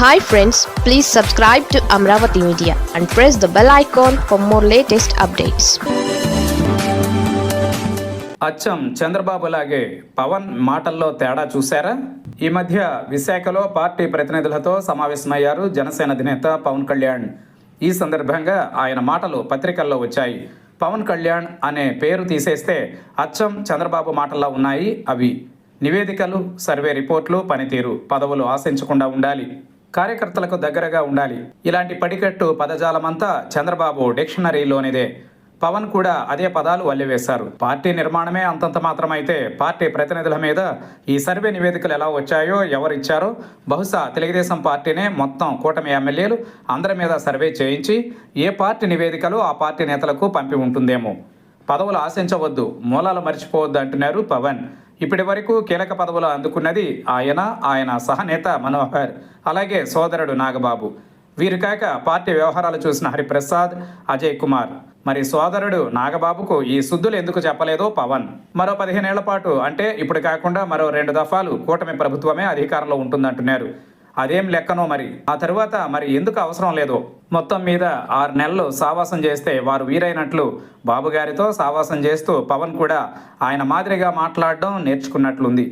Hi friends please subscribe to Amaravati media and press the bell icon for more latest updates అచ్చం చంద్రబాబు లాగే పవన్ మాటల్లో తేడా చూశారా? ఈ మధ్య విశాఖలో పార్టీ ప్రతినిధులతో సమావేశమయ్యారు జనసేన అధినేత పవన్ కళ్యాణ్. ఈ సందర్భంగా ఆయన మాటలు పత్రికల్లో వచ్చాయి. పవన్ కళ్యాణ్ అనే పేరు తీసేస్తే అచ్చం చంద్రబాబు మాటల్లో ఉన్నాయి అవి. నివేదికలు సర్వే రిపోర్ట్లు పనితీరు పదవులు ఆశించకుండా ఉండాలి. కార్యకర్తలకు దగ్గరగా ఉండాలి. ఇలాంటి పడికట్టు పదజాలమంతా చంద్రబాబు డిక్షనరీలోనిదే. పవన్ కూడా అదే పదాలు వల్లివేశారు పార్టీ నిర్మాణమే అంతంత మాత్రమైతే పార్టీ ప్రతినిధుల మీద ఈ సర్వే నివేదికలు ఎలా వచ్చాయో ఎవరిచ్చారో బహుశా తెలుగుదేశం పార్టీనే మొత్తం కూటమి ఎమ్మెల్యేలు అందరి మీద సర్వే చేయించి ఏ పార్టీ నివేదికలు ఆ పార్టీ నేతలకు పంపి ఉంటుందేమో. పదవులు ఆశించవద్దు మూలాలు మర్చిపోవద్దు అంటున్నారు పవన్. ఇప్పటి వరకు కీలక పదవులు అందుకున్నది ఆయన ఆయన సహనేత మనోహర్ అలాగే సోదరుడు నాగబాబు. వీరు కాక పార్టీ వ్యవహారాలు చూసిన హరిప్రసాద్ అజయ్ కుమార్. మరి సోదరుడు నాగబాబుకు ఈ శుద్ధులు ఎందుకు చెప్పలేదో పవన్. మరో పదిహేనేళ్ళ పాటు అంటే ఇప్పుడు కాకుండా మరో రెండు దఫాలు కూటమి ప్రభుత్వమే అధికారంలో ఉంటుందంటున్నారు. అదేం లెక్కనో మరి. ఆ తరువాత మరి ఎందుకు అవసరం లేదో. మొత్తం మీద ఆరు నెలలు సావాసం చేస్తే వారు వీరైనట్లు బాబుగారితో సావాసం చేస్తూ పవన్ కూడా ఆయన మాదిరిగా మాట్లాడడం నేర్చుకున్నట్లుంది.